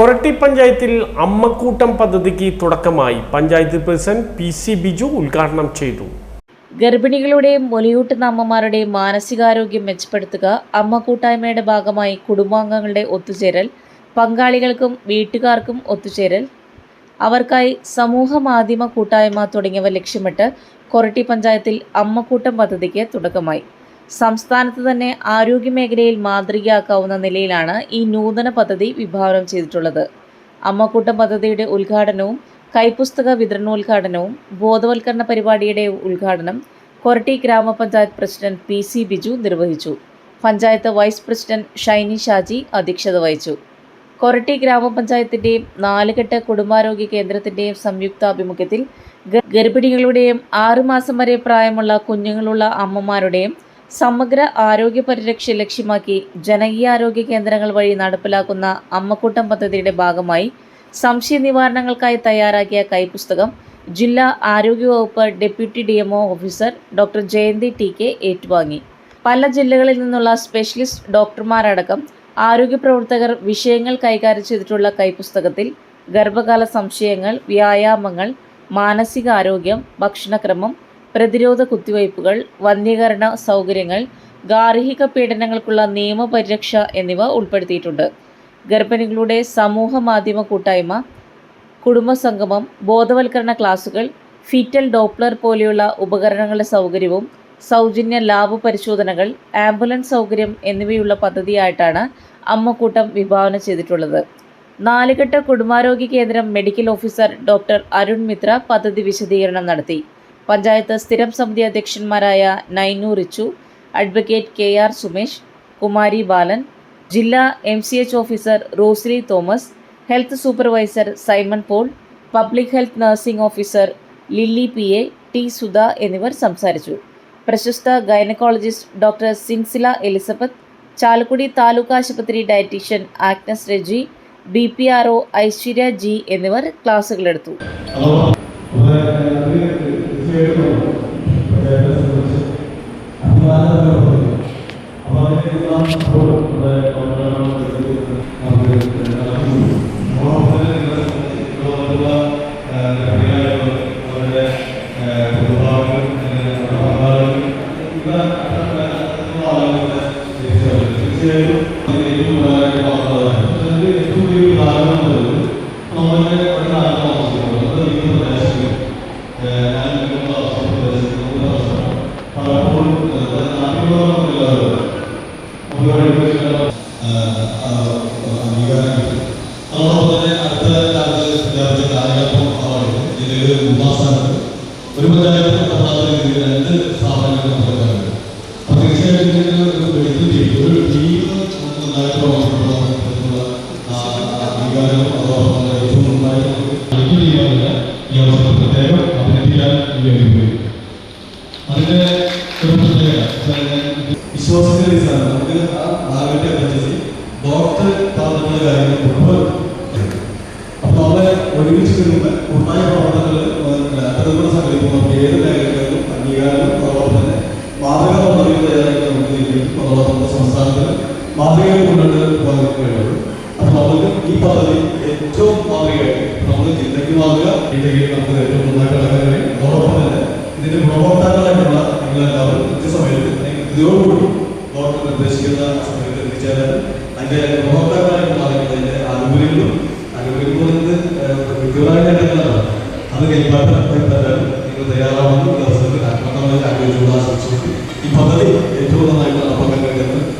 കൊരട്ടി പഞ്ചായത്തിൽ അമ്മക്കൂട്ടം പദ്ധതിക്ക് തുടക്കമായി panchayat president P C Biju ഉദ്ഘാടനം ചെയ്തു. ഗർഭിണികളുടെയും മുലയൂട്ടുന്ന അമ്മമാരുടെയും മാനസികാരോഗ്യം മെച്ചപ്പെടുത്തുക അമ്മ കൂട്ടായ്മയുടെ ഭാഗമായി കുടുംബാംഗങ്ങളുടെ ഒത്തുചേരൽ പങ്കാളികൾക്കും വീട്ടുകാർക്കും ഒത്തുചേരൽ അവർക്കായി സമൂഹ മാധ്യമ കൂട്ടായ്മ തുടങ്ങിയവ ലക്ഷ്യമിട്ട് കൊരട്ടി പഞ്ചായത്തിൽ അമ്മക്കൂട്ടം പദ്ധതിക്ക് തുടക്കമായി. സംസ്ഥാനത്ത് തന്നെ ആരോഗ്യമേഖലയിൽ മാതൃകയാക്കാവുന്ന നിലയിലാണ് ഈ നൂതന പദ്ധതി വിഭാവനം ചെയ്തിട്ടുള്ളത്. അമ്മക്കൂട്ടം പദ്ധതിയുടെ ഉദ്ഘാടനവും കൈപുസ്തക വിതരണോദ്ഘാടനവും ബോധവൽക്കരണ പരിപാടിയുടെ ഉദ്ഘാടനം കൊരട്ടി ഗ്രാമപഞ്ചായത്ത് പ്രസിഡന്റ് പി സി ബിജു നിർവഹിച്ചു. പഞ്ചായത്ത് വൈസ് പ്രസിഡന്റ് ഷൈനി ഷാജി അധ്യക്ഷത വഹിച്ചു. കൊരട്ടി ഗ്രാമപഞ്ചായത്തിന്റെയും നാലുകെട്ട് കുടുംബാരോഗ്യ കേന്ദ്രത്തിന്റെയും സംയുക്താഭിമുഖ്യത്തിൽ ഗർഭിണികളുടെയും ആറുമാസം വരെ പ്രായമുള്ള കുഞ്ഞുങ്ങളുള്ള അമ്മമാരുടെയും സമഗ്ര ആരോഗ്യ പരിരക്ഷ ലക്ഷ്യമാക്കി ജനകീയ ആരോഗ്യ കേന്ദ്രങ്ങൾ വഴി നടപ്പിലാക്കുന്ന അമ്മക്കൂട്ടം പദ്ധതിയുടെ ഭാഗമായി സംശയ നിവാരണങ്ങൾക്കായി തയ്യാറാക്കിയ കൈപുസ്തകം ജില്ലാ ആരോഗ്യവകുപ്പ് deputy D officer doctor Jayanthi T K ഏറ്റുവാങ്ങി. പല ജില്ലകളിൽ നിന്നുള്ള സ്പെഷ്യലിസ്റ്റ് ഡോക്ടർമാരടക്കം ആരോഗ്യ പ്രവർത്തകർ വിഷയങ്ങൾ കൈകാര്യം ചെയ്തിട്ടുള്ള കൈപുസ്തകത്തിൽ ഗർഭകാല സംശയങ്ങൾ വ്യായാമങ്ങൾ മാനസികാരോഗ്യം ഭക്ഷണക്രമം പ്രതിരോധ കുത്തിവയ്പ്പുകൾ വന്യീകരണ സൗകര്യങ്ങൾ ഗാർഹിക പീഡനങ്ങൾക്കുള്ള നിയമപരിരക്ഷ എന്നിവ ഉൾപ്പെടുത്തിയിട്ടുണ്ട്. ഗർഭിണികളുടെ സമൂഹ മാധ്യമ കൂട്ടായ്മ കുടുംബസംഗമം ബോധവൽക്കരണ ക്ലാസുകൾ ഫീറ്റൽ ഡോപ്ലർ പോലെയുള്ള ഉപകരണങ്ങളുടെ സൗകര്യവും സൗജന്യ ലാബ് പരിശോധനകൾ ആംബുലൻസ് സൗകര്യം എന്നിവയുള്ള പദ്ധതിയായിട്ടാണ് അമ്മക്കൂട്ടം വിഭാവനം ചെയ്തിട്ടുള്ളത്. നാലുകെട്ട കുടുംബാരോഗ്യ കേന്ദ്രം medical officer doctor Arun Mitra പദ്ധതി വിശദീകരണം നടത്തി. പഞ്ചായത്ത് സ്ഥിരം സമിതി അധ്യക്ഷന്മാരായ Nainu Richu advocate K R Sumesh Kumari Balan ജില്ലാ M C H officer Rosly Thomas health supervisor Simon Paul public health nursing officer Lilly P A T Sudha എന്നിവർ സംസാരിച്ചു. പ്രശസ്ത gynaecologist doctor Sinsila Elizabeth Chalakudy taluk ആശുപത്രി dietitian Agnes Reji B P R O Aishwarya G എന്നിവർ ക്ലാസുകളെടുത്തു. and ഒരു പഞ്ചായത്ത് പത്താമത് രീതിയിൽ രണ്ട് സ്ഥാപനങ്ങൾ നടക്കാറുണ്ട് അപ്പൊ തീർച്ചയായിട്ടും ഇതിന് ഒരു മെഡിക്കൽ ടീം ഒരു ടീം നന്നായിട്ട് പ്രവർത്തിക്കുന്ന അംഗീകാരം അതോടൊപ്പം തന്നെ ഏറ്റവും നന്നായി മെഡിക്കൽ ടീമാണില്ല ഈ അവസരം പ്രത്യേകം അഭിനന്ദിക്കാൻ വേണ്ടി അതിന്റെ ഒരു പ്രത്യേകത വിശ്വാസത്തിന്റെ നമുക്ക് ആ നാഗത്തെ പറ്റി ഡോക്ടർ പറഞ്ഞിട്ടുള്ള കാര്യങ്ങൾ മുഴുവൻ അപ്പൊ അവരെ ഒരുമിച്ച് വരുന്ന ഉണ്ടായ പ്രവർത്തനങ്ങൾ അത്തരത്തിലുള്ള സംഘടിപ്പിക്കും നമുക്ക് ഏത് മേഖലകളിലും അംഗീകാരം അതോടൊപ്പം തന്നെ മാതൃക പദ്ധതി തയ്യാറാക്കി നമുക്ക് ലഭിക്കും അതോടൊപ്പം തന്നെ സംസ്ഥാനത്തിൽ മാതൃകകൾ കൊണ്ടുകൊണ്ട് പോകാൻ കഴിയുള്ളൂ അപ്പൊ നമുക്ക് ഈ പദ്ധതി ഏറ്റവും മാതൃകയായിട്ട് നമ്മുടെ ജില്ലയ്ക്ക് മാതൃക ജില്ലയിൽ നമുക്ക് ഏറ്റവും നന്നായിട്ട് ഇറങ്ങാൻ കഴിയും അതോടൊപ്പം തന്നെ ഇതിന്റെ ഗുണഭോക്താക്കളായിട്ടുള്ള നിങ്ങളെല്ലാവരും കൃത്യസമയത്ത് ഇതോടുകൂടി ഗവൺമെന്റ് നിർദ്ദേശിക്കുന്ന സമയത്ത് എത്തിച്ചേരാൻ അതിന്റെ ഗുണഭോക്താക്കളായിട്ടുള്ള ആളുകളുടെ ആനുകൂല്യങ്ങളും അനുഭവിക്കുന്നത് കൃത്യമായിട്ടാണ് അത് കൈമാറ്റം നിങ്ങൾ തയ്യാറാവുന്നു ഈ അവസരത്തിൽ ഈ പദ്ധതി ഏറ്റവും നന്നായിട്ട്